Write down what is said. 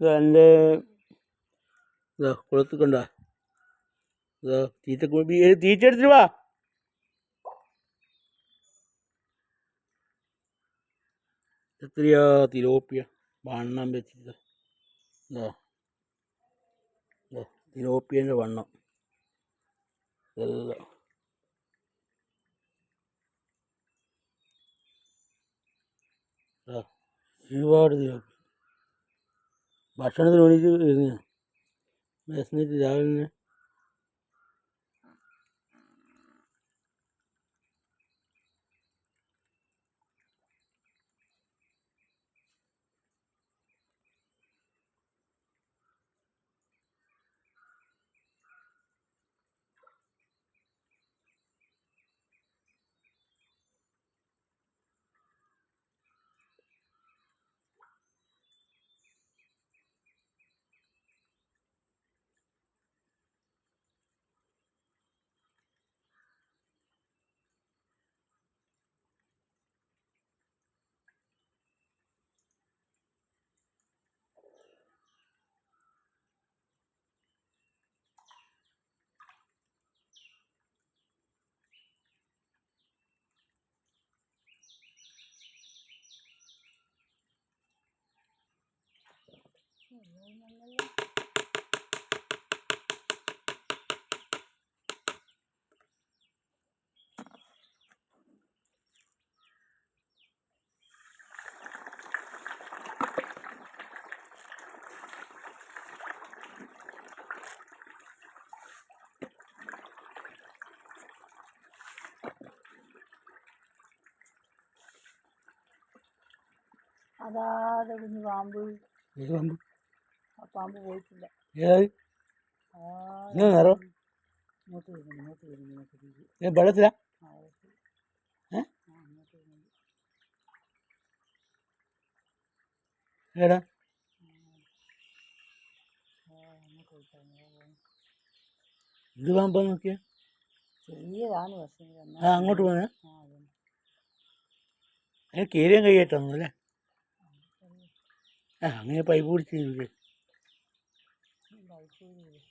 എന്റെ ഇതാ കുളത്ത് ഇതാ തീറ്റ തീറ്റ എടുത്തിട്ട് വാ. എത്രയാ തിലോപ്പിയ വണ്ണം വെച്ചിട്ട്. ഇതാ. തിലോപ്പിയന്റെ വണ്ണം. ഇതെല്ലാം. ഇതാ ഒരുപാട് തിലോപ്പി ഭക്ഷണത്തിന് വേണ്ടിയിട്ട് വരുന്ന വിശന്നിട്ട് രാവിലെ തന്നെ അതാതെ കുഞ്ഞു പാമ്പ് പാമ്പ് പാമ്പ് പോയിട്ടില്ല. നിറം. ഇങ്ങോട്ട് വരുന്നു ഇങ്ങോട്ട് വരുന്നു ഇങ്ങോട്ട് വരുന്നു. വെള്ളത്തിലാ? ഏടാ അങ്ങോട്ട് പോയിട്ടാ ഇത് പാമ്പാ നോക്കിയാ? ചെറിയതാണ് പക്ഷേ ആ അങ്ങോട്ട് പോന്നെ. ആ അതന്നെ അതിന് കീരിയും കൈയേറ്റാന്ന് അല്ലേ? ആ അങ്ങനെ പൈപ്പ് പിടിച്ചില്ലേ I 女